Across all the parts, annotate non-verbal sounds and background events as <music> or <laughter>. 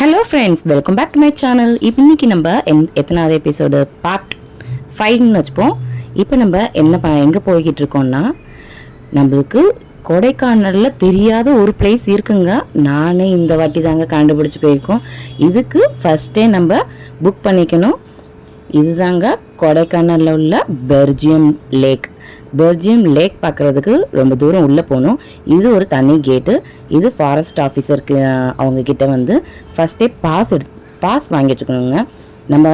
Hello friends welcome back to my channel இப்போ இன்னைக்கு நம்ம என் எத்தனாவது எபிசோடு பார்ட் ஃபைவ்னு வச்சுப்போம். இப்போ நம்ம என்ன ப எங்கே போய்கிட்டு இருக்கோம்னா நம்மளுக்கு கொடைக்கானலில் தெரியாத ஒரு பிளேஸ் இருக்குங்க. நானே இந்த வாட்டி தாங்க கண்டுபிடிச்சி போயிருக்கோம். இதுக்கு ஃபஸ்ட்டே நம்ம புக் பண்ணிக்கணும். இதுதாங்க கொடைக்கானலில் உள்ள பெர்ஜியம் லேக் பெர்ஜியம் லேக் பார்க்குறதுக்கு ரொம்ப தூரம் உள்ளே போகணும். இது ஒரு தனி கேட்டு. இது ஃபாரஸ்ட் ஆஃபீஸருக்கு அவங்கக்கிட்ட வந்து ஃபஸ்ட்டே பாஸ் எடுத்து பாஸ் வாங்கி வச்சுக்கணுங்க. நம்ம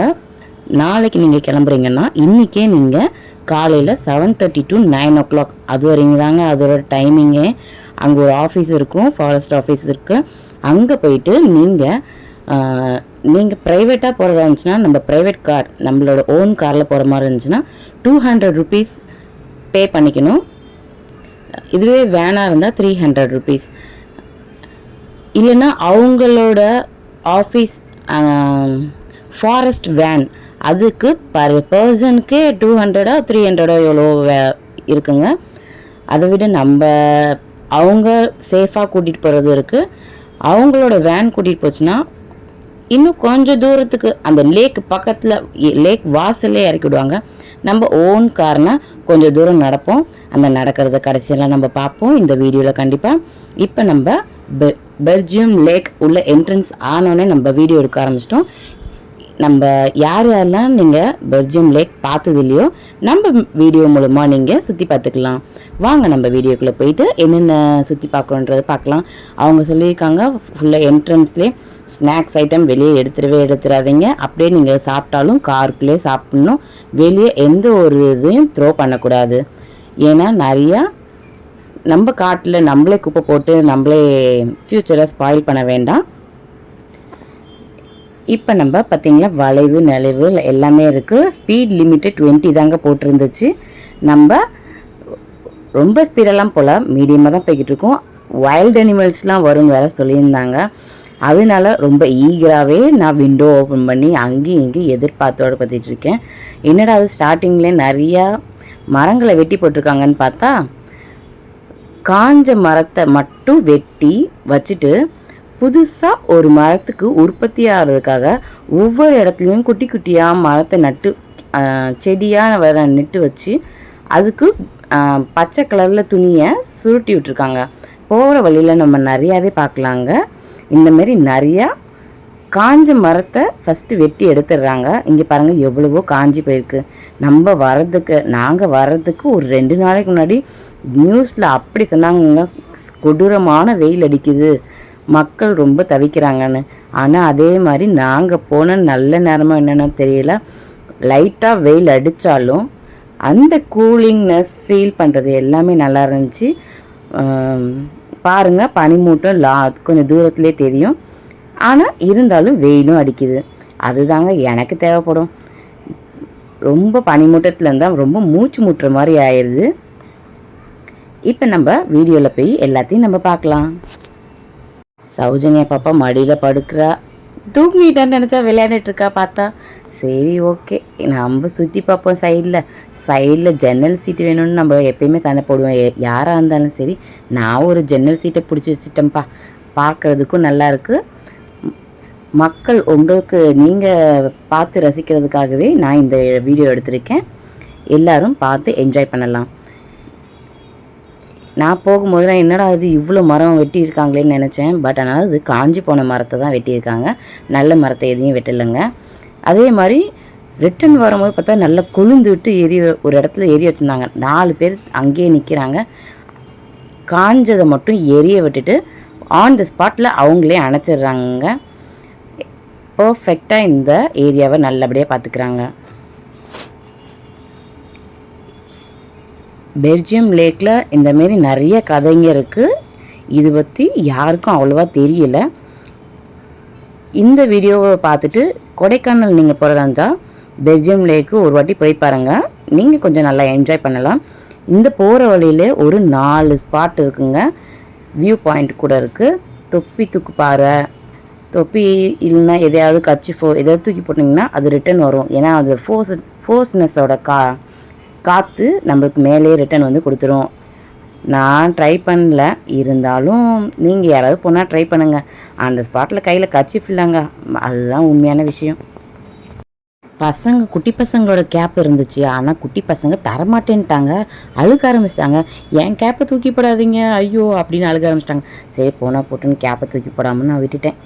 நாளைக்கு நீங்கள் கிளம்புறீங்கன்னா இன்றைக்கே நீங்கள் காலையில் seven thirty to nine o'clock அது வரைங்க தாங்க அதோட டைமிங்கே அங்கே ஒரு ஆஃபீஸ் இருக்கும் ஃபாரஸ்ட் ஆஃபீஸ் இருக்குது அங்கே போயிட்டு நீங்கள் நீங்கள் ப்ரைவேட்டாக போகிறதா இருந்துச்சுன்னா நம்ம ப்ரைவேட் கார் நம்மளோட ஓன் காரில் போகிற மாதிரி இருந்துச்சுன்னா டூ ஹண்ட்ரட் ருபீஸ் பே பண்ணிக்கணும். இதுவே வேனாக இருந்தால் த்ரீ ஹண்ட்ரட் ருபீஸ் இல்லைன்னா அவங்களோட ஆஃபீஸ் ஃபாரஸ்ட் வேன் அதுக்கு பர் பர்சனுக்கே டூ ஹண்ட்ரடோ த்ரீ ஹண்ட்ரடோ எவ்வளோ வே இருக்குங்க. அதை விட நம்ம அவங்க சேஃபாக கூட்டிகிட்டு போகிறது இருக்குது அவங்களோட வேன் கூட்டிகிட்டு போச்சுன்னா இன்னும் கொஞ்சம் தூரத்துக்கு அந்த லேக் பக்கத்தில் லேக் வாசல்லே இறக்கி விடுவாங்க. நம்ம ஓன் கார்னால் கொஞ்சம் தூரம் நடப்போம். அந்த நடக்கிறத கடைசியெல்லாம் நம்ம பார்ப்போம். இந்த வீடியோவில் கண்டிப்பாக இப்போ நம்ம பெ பெர்ஜியம் லேக் உள்ள என்ட்ரன்ஸ் ஆனோடனே நம்ம வீடியோ எடுக்க ஆரம்பிச்சிட்டோம். நம்ம யார் யாரெல்லாம் நீங்கள் பெர்ஜியம் லேக் பார்த்தது இல்லையோ நம்ம வீடியோ மூலமாக நீங்கள் சுற்றி பார்த்துக்கலாம். வாங்க நம்ம வீடியோக்குள்ளே போயிட்டு என்னென்ன சுற்றி பார்க்கணுன்றதை பார்க்கலாம். அவங்க சொல்லியிருக்காங்க ஃபுல்லாக என்ட்ரன்ஸ்லேயே ஸ்நாக்ஸ் ஐட்டம் வெளியே எடுத்துடவே எடுத்துடாதீங்க. அப்படியே நீங்கள் சாப்பிட்டாலும் காருக்குள்ளே சாப்பிட்ணும். வெளியே எந்த ஒரு இதையும் த்ரோ பண்ணக்கூடாது. ஏன்னா நிறையா நம்ம காட்டில் நம்மளே குப்பை போட்டு நம்மளே ஃப்யூச்சரை ஸ்பாயில் பண்ண வேண்டாம். இப்போ நம்ம பார்த்தீங்களா வளைவு நெளிவு எல்லாமே இருக்குது ஸ்பீட் லிமிட்டு டுவெண்ட்டி தாங்க போட்டிருந்துச்சு. நம்ம ரொம்ப ஸ்பீடெல்லாம் போல் மீடியமாக தான் போய்கிட்டு இருக்கோம். வைல்ட் அனிமல்ஸ்லாம் வரும் வேற சொல்லியிருந்தாங்க. அதனால ரொம்ப ஈகராகவே நான் விண்டோ ஓப்பன் பண்ணி அங்கேயும் இங்கேயும் எதிர்பார்த்தோடு பார்த்துட்டு இருக்கேன். என்னடா அது ஸ்டார்டிங்லேயே நிறையா மரங்களை வெட்டி போட்டிருக்காங்கன்னு பார்த்தா காஞ்ச மரத்தை மட்டும் வெட்டி வச்சுட்டு புதுசாக ஒரு மரத்துக்கு உற்பத்தி ஆகிறதுக்காக ஒவ்வொரு இடத்துலையும் குட்டி குட்டியாக மரத்தை நட்டு செடியாக வர நட்டு வச்சு அதுக்கு பச்சை கலரில் துணியை சுருட்டி விட்டுருக்காங்க. போகிற வழியில் நம்ம நிறையாவே பார்க்கலாங்க. இந்தமாரி நிறையா காஞ்ச மரத்தை ஃபஸ்ட்டு வெட்டி எடுத்துடுறாங்க. இங்கே பாருங்கள் எவ்வளவோ காஞ்சி போயிருக்கு. நம்ம வர்றதுக்கு நாங்கள் வர்றதுக்கு ஒரு ரெண்டு நாளைக்கு முன்னாடி நியூஸில் அப்படி சொன்னாங்க கொடூரமான வெயில் அடிக்குது. மக்கள் ரொம்ப தவிக்கிறாங்கன்னு. ஆனால் அதே மாதிரி நாங்கள் போன நல்ல நேரமாக என்னென்னு தெரியல. லைட்டாக வெயில் அடித்தாலும் அந்த கூலிங்னஸ் ஃபீல் பண்ணுறது எல்லாமே நல்லா இருந்துச்சு. பாருங்கள் பனிமூட்டம் லா கொஞ்சம் தூரத்துலேயே தெரியும். ஆனால் இருந்தாலும் வெயிலும் அடிக்குது. அதுதாங்க எனக்கு தேவைப்படும். ரொம்ப பனிமூட்டத்தில் இருந்தால் ரொம்ப மூச்சு முட்டுற மாதிரி ஆயிடுது இப்போ நம்ம வீடியோவில் போய் எல்லாத்தையும் நம்ம பார்க்கலாம். சௌஜன்யா பாப்பா மடியில் படுக்கிறா. தூங்கிட்டான்னு நினச்சா விளையாடிட்டு இருக்கா பார்த்தா? சரி ஓகே. நம்ம சுற்றி பார்ப்போம் சைடில். சைடில் ஜன்னல் சீட்டு வேணும்னு நம்ம எப்பயுமே சண்டை போடுவோம். யாராக இருந்தாலும் சரி நான் ஒரு ஜன்னல் சீட்டை பிடிச்சி வச்சுட்டேன்ப்பா. பார்க்குறதுக்கும் நல்லா இருக்கு. ம- மக்கள் உங்களுக்கு நீங்கள் பார்த்து ரசிக்கிறதுக்காகவே நான் இந்த வீடியோ எடுத்திருக்கேன். எல்லாரும் பார்த்து என்ஜாய் பண்ணலாம். நான் போகும்போது நான் என்னடா இது இவ்வளோ மரம் வெட்டியிருக்காங்களேன்னு நினச்சேன். பட் ஆனால் அது காஞ்சி போன மரத்தை தான் வெட்டியிருக்காங்க. நல்ல மரத்தை எதையும் வெட்டலைங்க. அதே மாதிரி ரிட்டன் வரும்போது பார்த்தா நல்லா கொழுந்து விட்டு எரிய ஒரு இடத்துல எரிய வச்சுருந்தாங்க. நாலு பேர் அங்கேயே நிற்கிறாங்க காஞ்சதை மட்டும் எரிய விட்டுட்டு ஆன் த ஸ்பாட்டில் அவங்களே அணைச்சிடுறாங்க. பர்ஃபெக்டாக இந்த ஏரியாவை நல்லபடியாக பார்த்துக்கிறாங்க. பெல்ஜியம் லேக்கில் இந்த மாரி நிறைய கதைங்க இருக்குது இது பற்றி யாருக்கும் அவ்வளோவா தெரியல. இந்த வீடியோவை பார்த்துட்டு கொடைக்கானல் நீங்கள் போகிறதா இருந்தால் பெல்ஜியம் லேக்கு ஒரு வாட்டி போய் பாருங்கள் நீங்கள் கொஞ்சம் நல்லா என்ஜாய் பண்ணலாம். இந்த போகிற வழியில் ஒரு நாலு ஸ்பாட் இருக்குங்க. வியூ பாயிண்ட் கூட இருக்குது தொப்பி தூக்கு பாறை. தொப்பி இல்லைன்னா எதையாவது கச்சிஃபோ எதாவது தூக்கி போட்டிங்கன்னா அது ரிட்டர்ன் வரும். ஏன்னா அது ஃபோர்ஸ் ஃபோர்ஸ்னஸோட கா காற்று நம்மளுக்கு மேலேயே ரிட்டர்ன் வந்து கொடுத்துரும். நான் ட்ரை பண்ணல. இருந்தாலும் நீங்கள் யாராவது போனால் ட்ரை பண்ணுங்கள் அந்த ஸ்பாட்டில் கையில் கச்சிஃப் இல்லைங்க. அதுதான் உண்மையான விஷயம். பசங்க குட்டி பசங்களோட கேப் இருந்துச்சு. ஆனால் குட்டி பசங்க தரமாட்டேன்ட்டாங்க. அழுக ஆரம்பிச்சிட்டாங்க. என் கேப்பை தூக்கி போடாதீங்க. ஐயோ அப்படின்னு அழுக ஆரம்பிச்சிட்டாங்க. சரி போனால் போட்டுன்னு கேப்பை தூக்கி போடாமல் நான் விட்டுட்டேன்.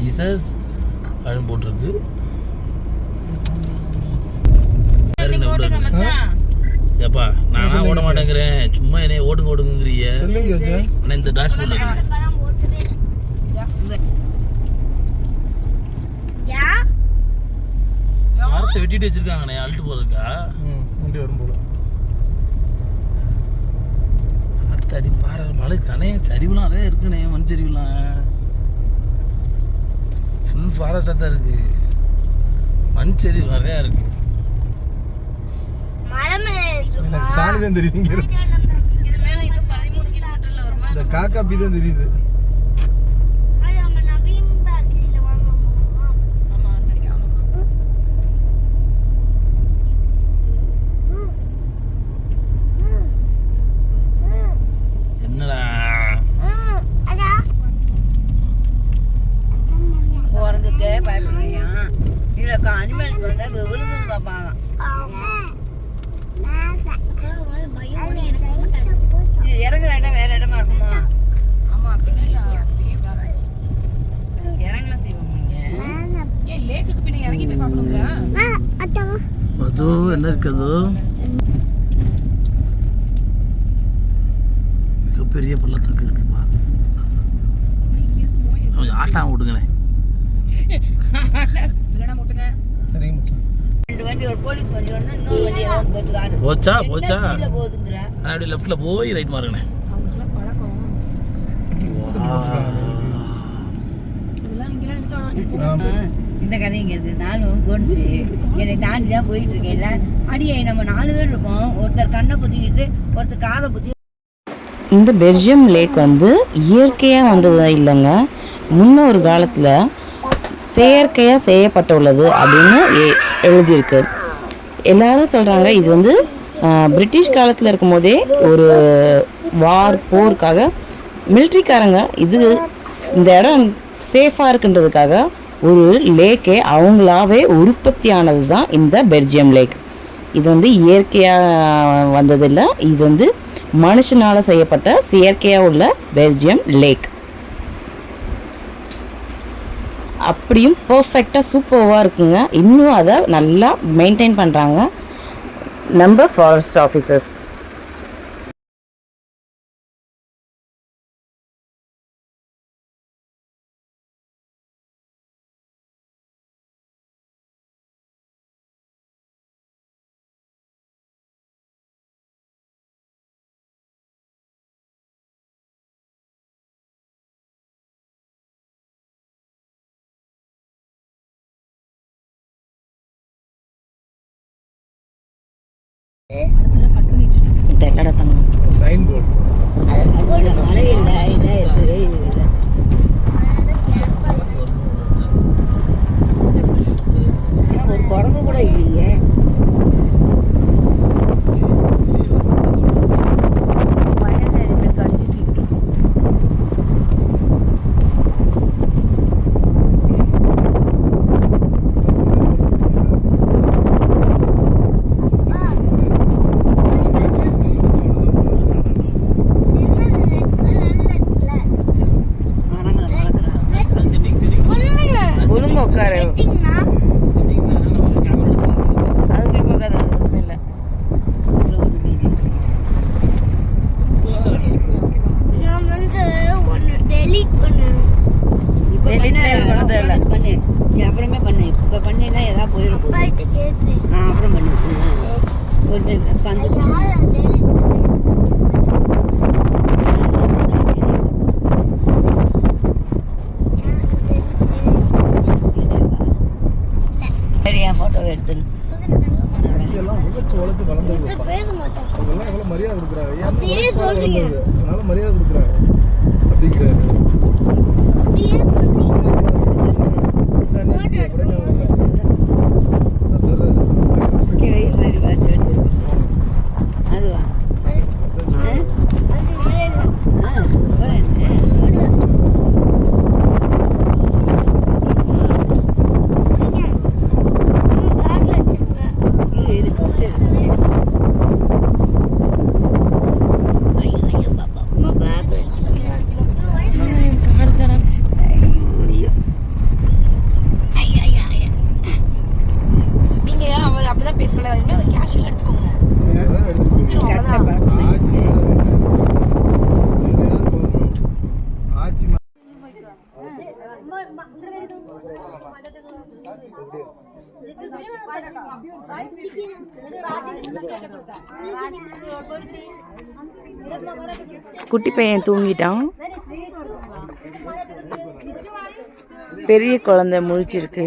ஜீசஸ் ஜீசஸ் அப்படின்னு போட்டிருக்கு? ஏப்பா நான் ஓட மாட்டேங்கிறேன். சும்மா என்னைய ஓடுங்க அஜா ஆனால் இந்த டாஷ்போர்ட் மரத்தை வெட்டிட்டு வச்சிருக்காங்கண்ணே அழுட்டு போகிறதுக்கா ம் வண்டி வரும் போல. அத்தடி பாறை மலை தானே சரிவுலாம் நிறைய இருக்குண்ணே மண் சரிவுலாம். ஃபுல் ஃபாரஸ்டாக தான் இருக்கு. மண் சரிவு நிறையா இருக்கு. எனக்கு சாணி தான் தெரியுது. இந்த காக்கா பி தான் தெரியுது என்னடா குரங்குக்கே பயப்படுறீங்க இதில் அனிமல்ஸ் வந்தால் விழுந்து பார்ப்பாங்க இது இறங்குற இடம் வேற இடமா இருக்குமா ஆமா பின்னாடி இறங்கலாம் செய்வாங்க இங்க ஏன் லேக்குக்கு பின்ன இறங்கி போய் பார்க்கணுங்களா அதோ என்ன இருக்கு அதோ மிகப்பெரிய பள்ளத்தாக்கு இருக்குப்பா கொஞ்சம் ஆட்டாம விடுங்களேன் இல்லைன்னா முட்டுங்க சரிங்க மச்சான் ரெண்டு வண்டி ஒரு போலீஸ் வண்டி ஒன்று இன்னொரு வண்டி ஏதாவது போச்சு? போச்சா? ஆனால் அப்படியே லெஃப்டில் போய் ரைட் மாறுங்கண்ணே. இந்த கதை இங்க நானும் கொண்டு என்னை தாண்டி தான் போயிட்டு இருக்கேன்ல அடியே நம்ம நாலு பேர் இருக்கோம் ஒருத்தர் கண்ணை குத்திக்கிட்டு ஒருத்தர் காதை குத்தி இந்த பெல்ஜியம் லேக் வந்து இயற்கையாக வந்தது இல்லைங்க. முன்னொரு காலத்தில் செயற்கையாக செய்யப்பட்டுள்ளது அப்படின்னு எ- எழுதியிருக்கு. எல்லாரும் சொல்கிறாங்க இது வந்து பிரிட்டிஷ் காலத்தில் இருக்கும்போதே ஒரு வார் போருக்காக மிலிட்ரிக்காரங்க இது இந்த இடம் சேஃபாக இருக்குன்றதுக்காக ஒரு லேக்கே அவங்களாவே உற்பத்தியானது தான் இந்த பெல்ஜியம் லேக் இது வந்து இயற்கையாக வந்ததில்லை. இது வந்து மனுஷனால் செய்யப்பட்ட செயற்கையாக உள்ள பெல்ஜியம் லேக் அப்படியும் பர்ஃபெக்டாக சூப்பராக இருக்குங்க. இன்னும் அதை நல்லா மெயின்டைன் பண்ணுறாங்க நம்ம ஃபாரஸ்ட் ஆஃபீஸர்ஸ் சைன் போர்டு ஒரு குரங்கு கூட இல்லையே மழையில ரெண்டு கடிச்சிட்டு இருக்கு. மரங்களை வளர்க்குறாங்க ஒழுங்கு உட்காரு அதுக்கு இப்போ கதை ஒன்றும் இல்லை நான் வந்து ஒன்று டெலிட் பண்ணணும் இப்ப Delete பண்ண, எல்லாம் பண்ண தேவையில்ல. அப்புறம் பண்ணு நீ அப்புறமே பண்ணு இப்ப பண்ணினா ஏதாவது போயிருக்கும் அப்பாகிட்ட கேட்டேன் ஆ அப்புறம் பண்ணு ம். ஒரு time உட்காந்து யாரை டெலிட் சரியா போட்டோ எடுத்துரு எல்லாம் உழைச்சு உழைச்சு வளர்ந்தது இது பேச மாட்டேன் அவங்கெல்லாம் எவ்வளவு மரியாதை கொடுக்குறாங்க ஏன்னா அப்படியே உழைப்பால சொல்றீங்க. வளர்ந்தது. அதனால மரியாதை கொடுக்குறாங்க. அப்படிங்கிறாரு. அதுவா அது மழை ஆ போறேன் பேக் வச்சிருங்க இது இது கொடுத்து ஐயோ ஐயோ பாப்பா அம்மா பேக் வச்சிருங்க ஐயோ ஐயோ ஐயோ ஐயோ நீங்க அவ அப்படிதான் பேசல இனிமே அதை கேஷுவல் எடுத்துக்கோங்க முடிச்சிடும் அவ்வளவுதான் ஆட்சி ஆட்சி குட்டி பையன் தூங்கிட்டான். பெரிய குழந்தை முழிச்சிருக்கு.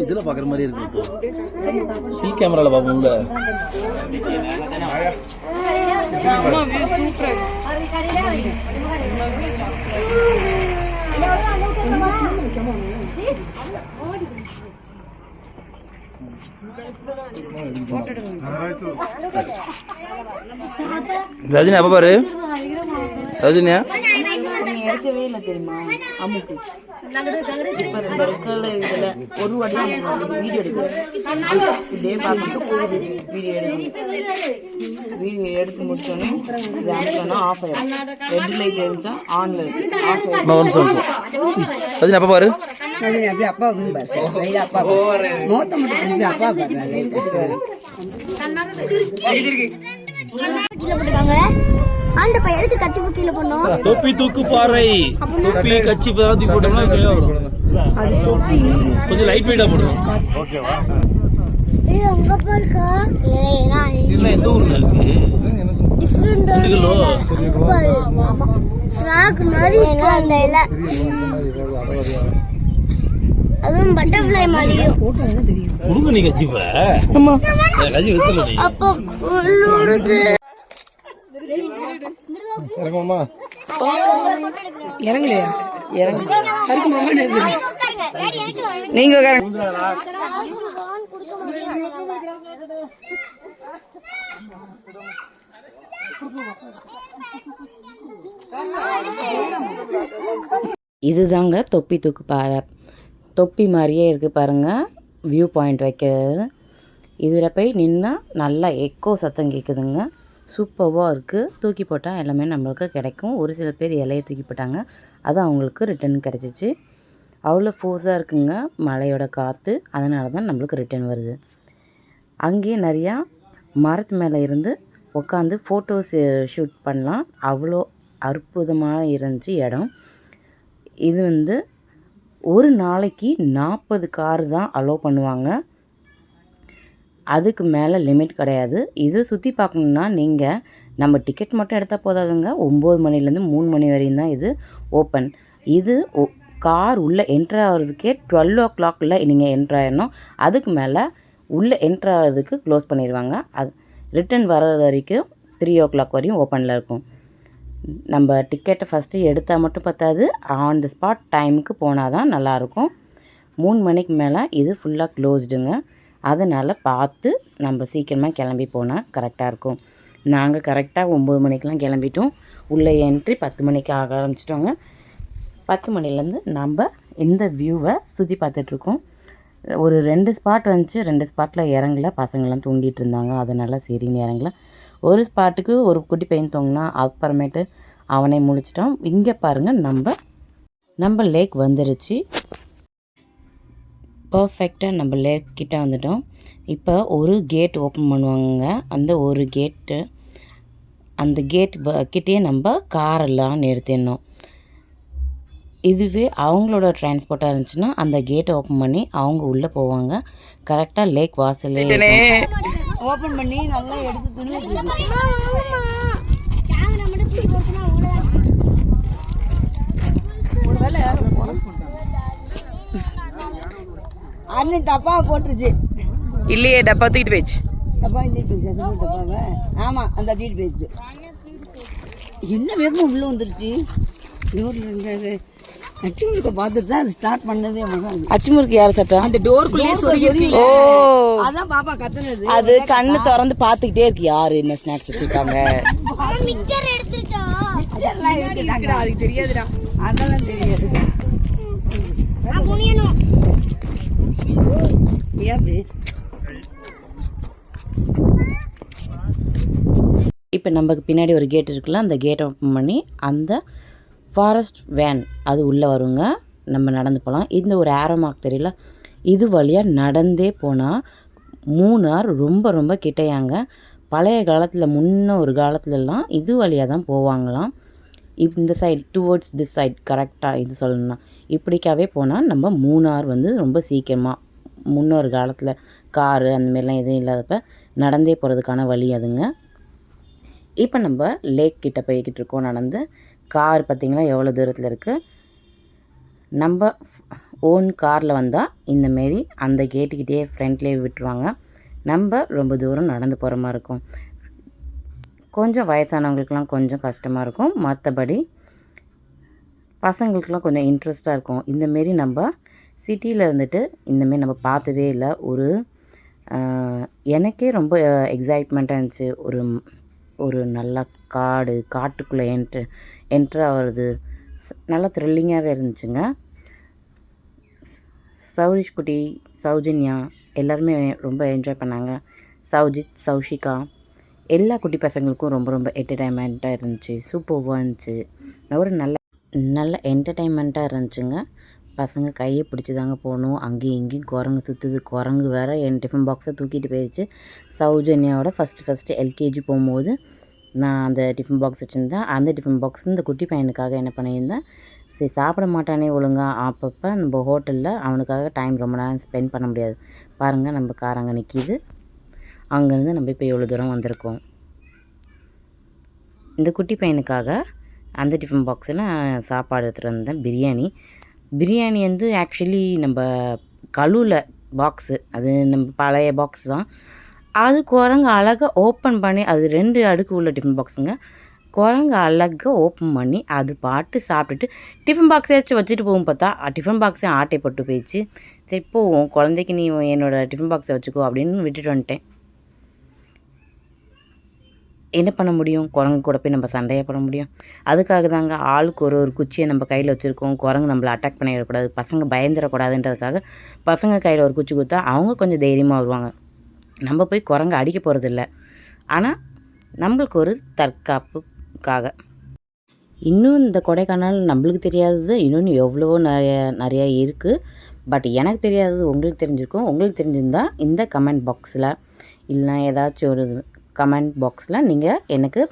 இதில் பார்க்குற மாதிரி இருக்கு சி கேமராவில் பார்ப்போம்ல சஜினி அப்போ பாரு. சஜினியா. எடுக்கவே இல்லை தெரியுமா அம்முக்கு இப்போ ரெண்டு இதில் ஒரு வாட்டி வீடியோ எடுக்கிறேன் இப்படியே பார்த்துட்டு போகுது வீடியோ எடுக்கணும் வீடியோ எடுத்து முடிச்சோடனே இது அனுப்பிச்சோன்னா ஆஃப் ஆயிடும் ரெட் லைட் எரிஞ்சா ஆன்ல ஆஃப் ஆயிடும் அப்போ பாரு. அது அப்படியே அப்பா பாரு. ரைட் அப்பா மோத்த மட்டும் அப்பா ஆண்ட பையன் எதுக்கு கச்சி கீழே பண்ணோம் தொப்பி தூக்கு பாறை. தொப்பி கச்சி தூக்கி போட்டோம்னா கீழே வரும். கொஞ்சம் லைட் வெயிட்டா போடுவோம் ஏய் அங்க பாருக்கா. ஏய் நான் இதெல்லாம் எந்த ஊர்ல இருக்கு? டிஃபரெண்ட் கிலோ பாரு. ஃப்ராக் மாதிரி இருக்கு அந்த இலை? அதுவும் பட்டர்ஃப்ளை மாதிரியும் கொடுங்க நீ கச்சிப்ப கச்சி வச்சுல நீ. அப்போ இறங்குமா இறங்கலையா? இறங்கு சரிக்கு மாமா நீங்க உட்காருங்க. இதுதாங்க தொப்பி தூக்கு பாறை. தொப்பி மாதிரியே இருக்குது பாருங்கள் வியூ பாயிண்ட் வைக்கிறது. இதில் போய் நின்னால் நல்லா எக்கோ சத்தம் கேட்குதுங்க சூப்பராக இருக்குது தூக்கி போட்டால் எல்லாமே நம்மளுக்கு கிடைக்கும். ஒரு சில பேர் இலையை தூக்கி போட்டாங்க. அது அவங்களுக்கு ரிட்டர்ன் கிடச்சிச்சு. அவ்வளோ ஃபோர்ஸாக இருக்குங்க. மழையோட காற்று அதனால தான் நம்மளுக்கு ரிட்டர்ன் வருது. அங்கேயே நிறையா மரத்து மேலே இருந்து உட்காந்து ஃபோட்டோஸ் ஷூட் பண்ணலாம். அவ்வளோ அற்புதமாக இருந்துச்சு இடம். இது வந்து ஒரு நாளைக்கு நாற்பது காரு தான் அலோவ் பண்ணுவாங்க. அதுக்கு மேலே லிமிட் கிடையாது. இது சுற்றி பார்க்கணுன்னா நீங்கள் நம்ம டிக்கெட் மட்டும் எடுத்தால் போதாதுங்க. ஒம்பது மணிலேருந்து மூணு மணி வரையும் தான் இது ஓப்பன் இது கார் உள்ளே என்ட்ரு ஆகிறதுக்கே டுவெல் ஓ கிளாக்கில் நீங்கள் என்ட்ரு ஆகிடணும் அதுக்கு மேலே உள்ளே என்ட்ரு ஆகிறதுக்கு க்ளோஸ் பண்ணிடுவாங்க அது ரிட்டர்ன் வர்றது வரைக்கும் த்ரீ ஓ கிளாக் வரையும் ஓப்பனில் இருக்கும். நம்ம டிக்கெட்டை ஃபஸ்ட்டு எடுத்தால் மட்டும் பத்தாது. ஆன் த ஸ்பாட் டைமுக்கு போனால் தான் நல்லாயிருக்கும். மூணு மணிக்கு மேலே இது ஃபுல்லாக க்ளோஸ்டுங்க அதனால் பார்த்து நம்ம சீக்கிரமாக கிளம்பி போனால் கரெக்டாக இருக்கும். நாங்கள் கரெக்டாக ஒம்பது மணிக்கெலாம் கிளம்பிட்டோம். உள்ளே என்ட்ரி பத்து மணிக்கு ஆக ஆரம்பிச்சிட்டோங்க. பத்து மணிலேருந்து நம்ம இந்த வியூவை சுற்றி பார்த்துட்ருக்கோம். ஒரு ரெண்டு ஸ்பாட் வந்துச்சு. ரெண்டு ஸ்பாட்டில் இறங்கல. பசங்களாம் தூங்கிட்டு இருந்தாங்க. அதனால் சரின்னு இறங்கல. ஒரு ஸ்பாட்டுக்கு ஒரு குட்டி பையன் தூங்கினா அப்புறமேட்டு அவனே முழிச்சிட்டான் இங்கே பாருங்கள் நம்ம நம்ம லேக் வந்துருச்சு. பர்ஃபெக்டாக நம்ம லேக் கிட்ட வந்துட்டோம். இப்போ ஒரு கேட் ஓப்பன் பண்ணுவாங்க அந்த ஒரு கேட்டு அந்த கேட் கிட்டேயே நம்ம காரெல்லாம் நிறுத்திடணும். இதுவே அவங்களோட டிரான்ஸ்போர்ட்டாக இருந்துச்சுன்னா அந்த கேட்டை ஓப்பன் பண்ணி அவங்க உள்ளே போவாங்க. கரெக்டாக லேக் வாசல்லே ஓபன் பண்ணி நல்லா எடுத்து அவ்வளோதான் ஒருவேளை அண்ணன் டப்பா போட்டுருச்சு. இல்லையே டப்பா தூக்கிட்டு போயிடுச்சு. டப்பா தீட்டு போயிடுச்சு டப்பாவை. ஆமா அந்த தீட்டு போயிடுச்சு. என்ன வேகமா உள்ள வந்துருச்சு? டோர்ல லட்சுமிக்கு பார்த்துட்டு தான் ஸ்டார்ட் பண்ணதே அவன் அச்சுமுறுக்கு யார் சாப்பிட்டா அந்த டோருக்குள்ளே சொருகி ஓ. அதான் பாப்பா கத்துனது. அது கண்ணு திறந்து பார்த்துக்கிட்டே இருக்கு. யாரு என்ன ஸ்நாக்ஸ் வச்சிருக்காங்க? மிக்சர் எடுத்துட்டோம் அதுக்கு தெரியாதுடா. அதெல்லாம் தெரியாது. இப்போ நமக்கு பின்னாடி ஒரு கேட் இருக்குல்ல அந்த கேட்டை ஓப்பன் பண்ணி அந்த ஃபாரஸ்ட் வேன் அது உள்ளே வருங்க. நம்ம நடந்து போகலாம் இந்த ஒரு ஆரோ மார்க் தெரியல. இது வழியாக நடந்தே போனால் மூணார் ரொம்ப ரொம்ப கிட்டையாங்க. பழைய காலத்தில் முன்ன ஒரு காலத்துலலாம் இது வழியாக தான் போவாங்களாம். இப் இந்த சைட் டுவோர்ட்ஸ் திஸ் சைட் கரெக்டாக இது சொல்லணும்னா. இப்படிக்காவே போனால் நம்ம மூணார் வந்து ரொம்ப சீக்கிரமாக முன்னொரு காலத்தில் காரு அந்தமாரிலாம் எதுவும் இல்லாதப்ப நடந்தே போகிறதுக்கான வழி அதுங்க. இப்போ நம்ம லேக் கிட்ட போய்கிட்டு இருக்கோம் நடந்து. கார் பார்த்திங்கன்னா எவ்வளோ தூரத்தில் இருக்குது நம்ம ஓன் காரில் வந்தால் இந்தமாரி அந்த கேட்டுக்கிட்டே ஃப்ரண்ட்லேயே விட்டுருவாங்க. நம்ம ரொம்ப தூரம் நடந்து போகிற மாதிரி இருக்கும். கொஞ்சம் வயசானவங்களுக்கெலாம் கொஞ்சம் கஷ்டமாக இருக்கும். மற்றபடி பசங்களுக்குலாம் கொஞ்சம் இன்ட்ரெஸ்ட்டாக இருக்கும். இந்தமாரி நம்ம சிட்டியில் இருந்துட்டு இந்தமாரி நம்ம பார்த்ததே இல்லை. ஒரு எனக்கே ரொம்ப எக்ஸைட்மெண்ட்டாக இருந்துச்சு. ஒரு ஒரு நல்ல காடு காட்டுக்குள்ளே என்ட்ரு என்ட்ரு ஆகிறது நல்லா த்ரில்லிங்காகவே இருந்துச்சுங்க. சௌரிஷ் குட்டி சௌஜன்யா எல்லாருமே ரொம்ப என்ஜாய் பண்ணாங்க. சௌஜித் சௌஷிகா எல்லா குட்டி பசங்களுக்கும் ரொம்ப ரொம்ப என்டர்டைன்மெண்ட்டாக இருந்துச்சு. சூப்பர்வாக இருந்துச்சு. ஒரு நல்ல நல்ல என்டர்டைன்மெண்ட்டாக இருந்துச்சுங்க. பசங்க கையை பிடிச்சி தாங்க போகணும். அங்கேயும் இங்கேயும் குரங்கு சுற்றுது குரங்கு வேற என் டிஃபன் பாக்ஸை தூக்கிட்டு போயிடுச்சு சௌஜன்யாவோட ஃபஸ்ட்டு ஃபஸ்ட்டு எல்கேஜி போகும்போது நான் அந்த டிஃபன் பாக்ஸ் வச்சுருந்தேன். அந்த டிஃபன் பாக்ஸ் இந்த குட்டி பையனுக்காக என்ன பண்ணியிருந்தேன்? சரி சாப்பிட மாட்டானே ஒழுங்கா. அப்பப்போ நம்ம ஹோட்டலில் அவனுக்காக டைம் ரொம்ப நேரம் ஸ்பெண்ட் பண்ண முடியாது. பாருங்கள் நம்ம கார் அங்கே நிற்கிது அங்கேருந்து நம்ம இப்போ எவ்வளோ தூரம் வந்திருக்கோம்? இந்த குட்டி பையனுக்காக அந்த டிஃபன் பாக்ஸில் சாப்பாடு எடுத்துகிட்டு வந்தேன். பிரியாணி. பிரியாணி வந்து ஆக்சுவலி நம்ம கழுவில் பாக்ஸு அது நம்ம பழைய பாக்ஸ் தான். அது குரங்கு அழகாக ஓப்பன் பண்ணி அது ரெண்டு அடுக்கு உள்ள டிஃபன் பாக்ஸுங்க குரங்கு அழகாக ஓப்பன் பண்ணி அது பாட்டு சாப்பிட்டுட்டு டிஃபன் பாக்ஸாச்சும் வச்சுட்டு போகும் பார்த்தா டிஃபன் பாக்ஸே ஆட்டை போட்டு போயிடுச்சு. சரி போவோம். குழந்தைக்கு நீ என்னோடய டிஃபன் பாக்ஸை வச்சுக்கோ அப்படின்னு விட்டுட்டு வந்துட்டேன். என்ன பண்ண முடியும்? குரங்கு கூட போய் நம்ம சண்டையாக பண்ண முடியும். அதுக்காக தாங்க ஆளுக்கு ஒரு ஒரு குச்சியை நம்ம கையில் வச்சுருக்கோம். குரங்கு நம்மளை அட்டாக் பண்ணிடக்கூடாது. பசங்க பயந்துடக்கூடாதுன்றதுக்காக பசங்க கையில் ஒரு குச்சி கொடுத்தா அவங்க கொஞ்சம் தைரியமாக வருவாங்க. நம்ம போய் குரங்கு அடிக்க போகிறதில்ல ஆனால் நம்மளுக்கு ஒரு தற்காப்புக்காக. இன்னும் இந்த கொடைக்கானல் நம்மளுக்கு தெரியாதது. இன்னொன்று எவ்வளவோ நிறைய நிறையா இருக்குது பட் எனக்கு தெரியாதது உங்களுக்கு தெரிஞ்சிருக்கும். உங்களுக்கு தெரிஞ்சிருந்தால் இந்த கமெண்ட் பாக்ஸில் இல்லைனா ஏதாச்சும் ஒரு கமெண்ட் பாக்ஸில் நீங்கள் எனக்கு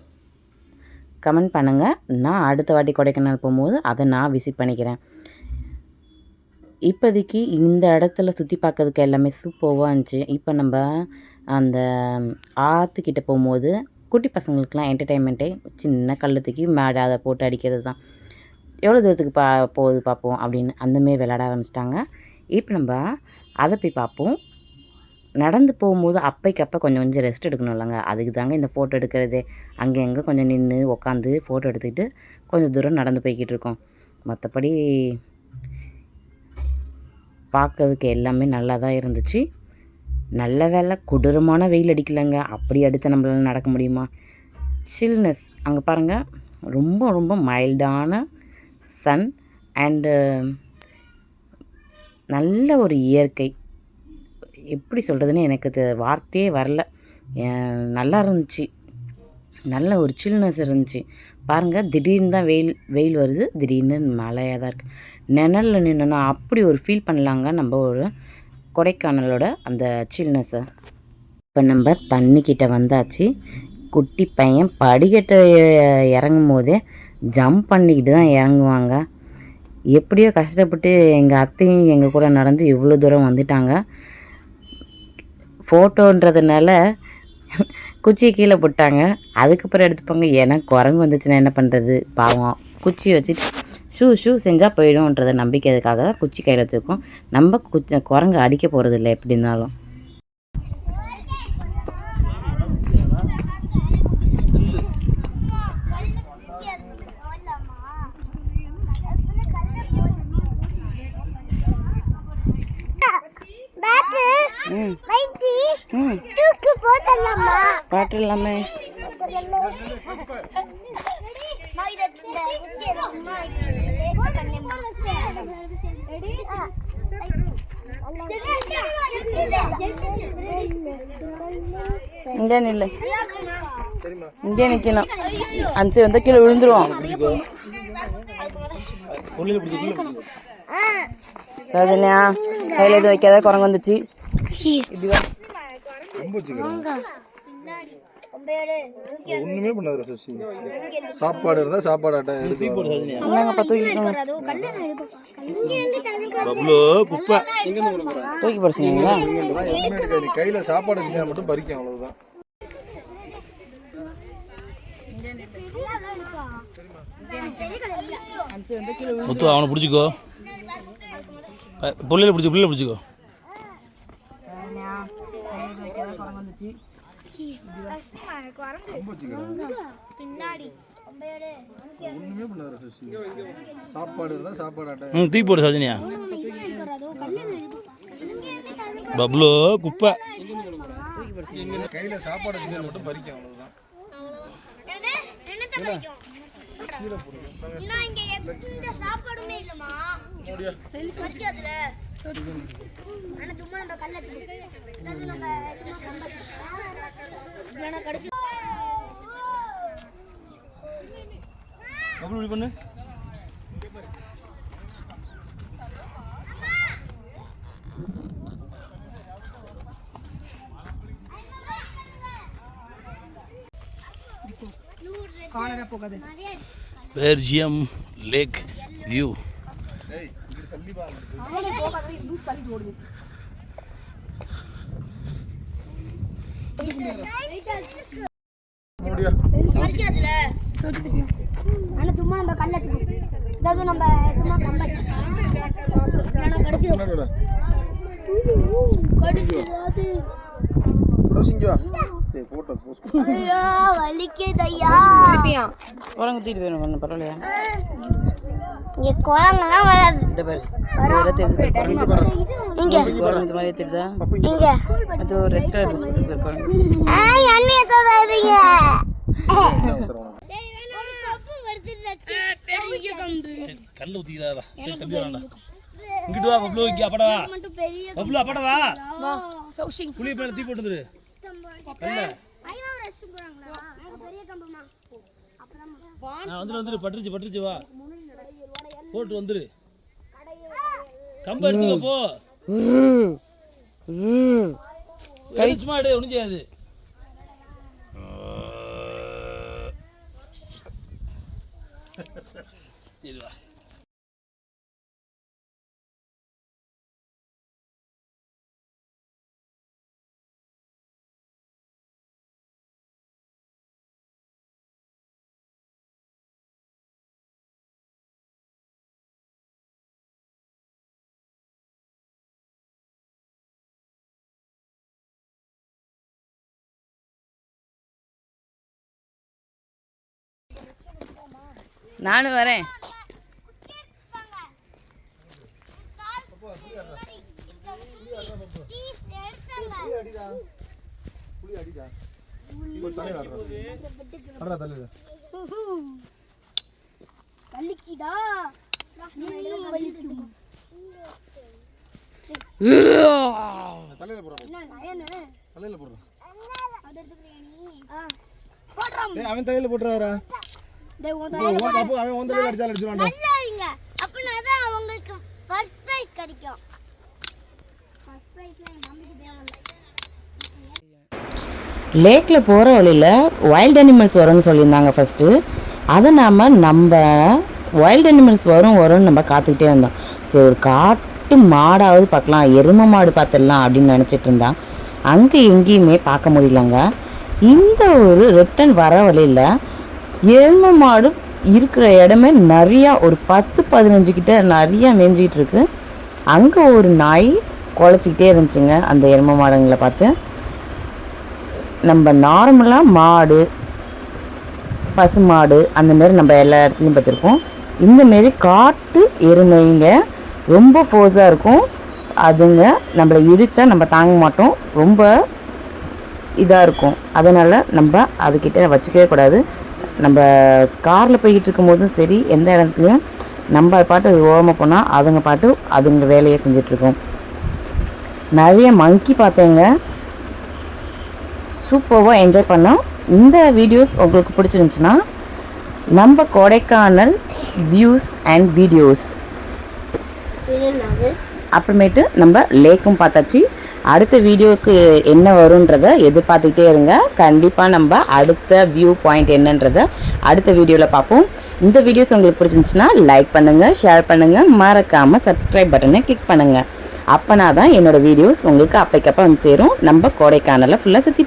கமெண்ட் பண்ணுங்கள் நான் அடுத்த வாட்டி கொடைக்கானல் போகும்போது அதை நான் விசிட் பண்ணிக்கிறேன். இப்போதைக்கு இந்த இடத்துல சுற்றி பார்க்கறதுக்கு எல்லாமே சூப்பராக இருந்துச்சு. இப்போ நம்ம அந்த ஆற்றுக்கிட்ட போகும்போது குட்டி பசங்களுக்கெலாம் என்டர்டெயின்மெண்ட்டே சின்ன கல்லை தூக்கி மேடை அதை போட்டு அடிக்கிறது தான். எவ்வளோ தூரத்துக்கு பா போகுது பார்ப்போம் அப்படின்னு அந்தமாரி விளையாட ஆரம்பிச்சிட்டாங்க. இப்போ நம்ம அதை போய் பார்ப்போம். நடந்து போகும்போது அப்பைக்கப்போ கொஞ்சம் கொஞ்சம் ரெஸ்ட் எடுக்கணும் இல்லைங்க. அதுக்கு தாங்க இந்த ஃபோட்டோ எடுக்கிறதே. அங்கே எங்கே கொஞ்சம் நின்று உக்காந்து ஃபோட்டோ எடுத்துக்கிட்டு கொஞ்சம் தூரம் நடந்து போய்கிட்டு இருக்கோம். மற்றபடி பார்க்கறதுக்கு எல்லாமே நல்லா தான் இருந்துச்சு. நல்ல வேலை கொடூரமான வெயில் அடிக்கலைங்க. அப்படி அடித்தா நம்மளால் நடக்க முடியுமா? சில்னஸ் அங்கே பாருங்கள் ரொம்ப ரொம்ப மைல்டான சன் அண்டு நல்ல ஒரு இயற்கை. எப்படி சொல்கிறதுன்னு எனக்கு அது வார்த்தையே வரல. நல்லா இருந்துச்சு. நல்ல ஒரு சில்னஸ் இருந்துச்சு. பாருங்கள் திடீர்னு தான் வெயில் வெயில் வருது. திடீர்னு மழையாக தான் இருக்குது நிழலில் நின்றுன்னா அப்படி ஒரு ஃபீல் பண்ணலாங்க நம்ம ஒரு கொடைக்கானலோட அந்த சில்னஸை இப்போ நம்ம தண்ணிக்கிட்ட வந்தாச்சு. குட்டி பையன் படிக்கட்டை இறங்கும் போதே ஜம்ப் பண்ணிக்கிட்டு தான் இறங்குவாங்க. எப்படியோ கஷ்டப்பட்டு எங்கள் அத்தையும் எங்கள் கூட நடந்து இவ்வளோ தூரம் வந்துட்டாங்க. ஃபோட்டோன்றதுனால குச்சியை கீழே போட்டாங்க. அதுக்கப்புறம் எடுத்துப்பாங்க. ஏன்னா குரங்கு வந்துச்சுன்னா என்ன பண்ணுறது பாவம். குச்சி வச்சு ஷூ ஷூ செஞ்சால் போயிடும்ன்றத நம்பிக்கை. அதுக்காக தான் குச்சி கையில் வச்சுருக்கோம். நம்ம குச்சி குரங்கு அடிக்க போகிறது இல்லை எப்படி இருந்தாலும் பேட்டு ம் வைத்தி ம் தூக்கு போட்டலாமா இங்கே நில்லு. இங்கே நிற்கணும் அஞ்சு வந்து கீழே விழுந்துருவோம் சோதனையா கையில் எதுவும் வைக்காத குரங்கு வந்துச்சு. ஒண்ணுமே பண்ணாது சசி. சாப்பாடு இருந்தா சாப்பாடு அட்டை எடுத்து குப்பை. தூக்கி நீ கையில சாப்பாடு வச்சுனா மட்டும் பறிக்கும் அவ்வளவுதான். முத்து அவனை பிடிச்சிக்கோ. புள்ளையில பிடிச்சி புள்ளையில பிடிச்சிக்கோ. ஒண்ணுமே பண்ணாது சசி சாப்பாடு இருந்தா சாப்பாடு அட்டை ம் தூக்கி போடு சஜினியா பப்ளு குப்பை கையில சாப்பாடு மட்டும் பறிக்கும் அவ்வளவுதான் எந்த சாப்பாடுமே இல்லம்மா. வச்சுக்காதுல ஆனா சும்மா நம்ம கல்ல அதாவது நம்ம கிடைச்சு. இப்படி பண்ணு. பெர்ஜியம் லேக் வியூ ஆனா சும்மா நம்ம கல்ல அதாவது நம்ம சும்மா டேய் போட்டோ போஸ்ட் ஐயா வலிக்குதையா? குரங்கு தூக்கிட்டு போயிடும் கொஞ்சம் பரவாயில்லையா? இங்க குழங்கெல்லாம் வராது. இந்த பேர். இங்க. குரங்கு மாதிரியே தெரியுதா? இங்க. அது ஒரு ரெட் கலர் ட்ரெஸ் போட்டு குரங்கு. ஏய் அண்ணிய தராதீங்க கல்ல <laughs> ஊத்திக்கிறாரா சரி தம்பி வராண்டா இங்கிட்டு வா பப்ளு இங்க அப்பட வா பப்ளு அப்பட வா புளி பேர தீ போட்டு வந்துரு வந்துரு பட்டுருச்சு பட்டுருச்சு வா. போட்டு வந்துரு. கம்பு எடுத்துக்க போ. எடு, ஒன்றும் செய்யாது. சரி நானும் வரேன். தலையில போடுறோம் தலையில டேய் அவன் தலையில போட்டுறாரா உன் அப்போ அவன் உன் தலையில அடிச்சாலும் அடிச்சுவான்டா நல்லா இருங்க அப்படின்னா தான் அவங்களுக்கு ஃபர்ஸ்ட் ப்ரைஸ் கிடைக்கும். ஃபர்ஸ்ட் ப்ரைஸ்ல என் தம்பிக்கு தேவையில்லை. லேக்கில் போகிற வழியில் வைல்ட் அனிமல்ஸ் வரும்னு சொல்லியிருந்தாங்க ஃபஸ்ட்டு அதை நாம் நம்ம வைல்ட் அனிமல்ஸ் வரும் வரும்னு நம்ம காத்துக்கிட்டே இருந்தோம். சரி ஒரு காட்டு மாடாவது பார்க்கலாம் எருமை மாடு பார்த்துடலாம் அப்படின்னு நினச்சிட்டு இருந்தான். அங்கே எங்கேயுமே பார்க்க முடியலங்க. இந்த ஒரு ரிட்டன் வர வழியில் எருமை மாடு இருக்கிற இடமே நிறையா ஒரு பத்து பதினஞ்சு கிட்ட நிறையா மேய்ஞ்சிக்கிட்டு இருக்கு. அங்கே ஒரு நாய் குலைச்சிக்கிட்டே இருந்துச்சுங்க அந்த எருமை மாடுங்களை பார்த்து. நம்ம நார்மலாக மாடு பசுமாடு அந்த மாரி நம்ம எல்லா இடத்துலையும் பார்த்துருப்போம். இந்த மாரி காட்டு எருமைங்க ரொம்ப ஃபோர்ஸாக இருக்கும். அதுங்க நம்மளை இடித்தா நம்ம தாங்க மாட்டோம். ரொம்ப இதாக இருக்கும். அதனால் நம்ம அதுக்கிட்ட வச்சுக்கவே கூடாது. நம்ம காரில் போய்கிட்டு இருக்கும்போதும் சரி எந்த இடத்துலையும் நம்ம பாட்டு ஓரமாக போனால் அதுங்க பாட்டு அதுங்க வேலையை செஞ்சிட்ருக்கோம் நிறைய மங்கி பார்த்தேங்க. சூப்பராக என்ஜாய் பண்ணோம். இந்த வீடியோஸ் உங்களுக்கு பிடிச்சிருந்துச்சுன்னா நம்ம கொடைக்கானல் வியூஸ் அண்ட் வீடியோஸ் அப்புறமேட்டு நம்ம லேக்கும் பார்த்தாச்சு. அடுத்த வீடியோவுக்கு என்ன வரும்ன்றதை எதிர்பார்த்துக்கிட்டே இருங்க. கண்டிப்பாக நம்ம அடுத்த வியூ பாயிண்ட் என்னன்றத அடுத்த வீடியோவில் பார்ப்போம். இந்த வீடியோஸ் உங்களுக்கு பிடிச்சிருந்துச்சுன்னா லைக் பண்ணுங்கள் ஷேர் பண்ணுங்கள் மறக்காமல் சப்ஸ்கிரைப் பட்டனை கிளிக் பண்ணுங்கள் அப்போனா தான் என்னோடய வீடியோஸ் உங்களுக்கு அப்பைக்கப்போ வந்து சேரும். நம்ம கோடைக்கானலில் ஃபுல்லாக சுற்றி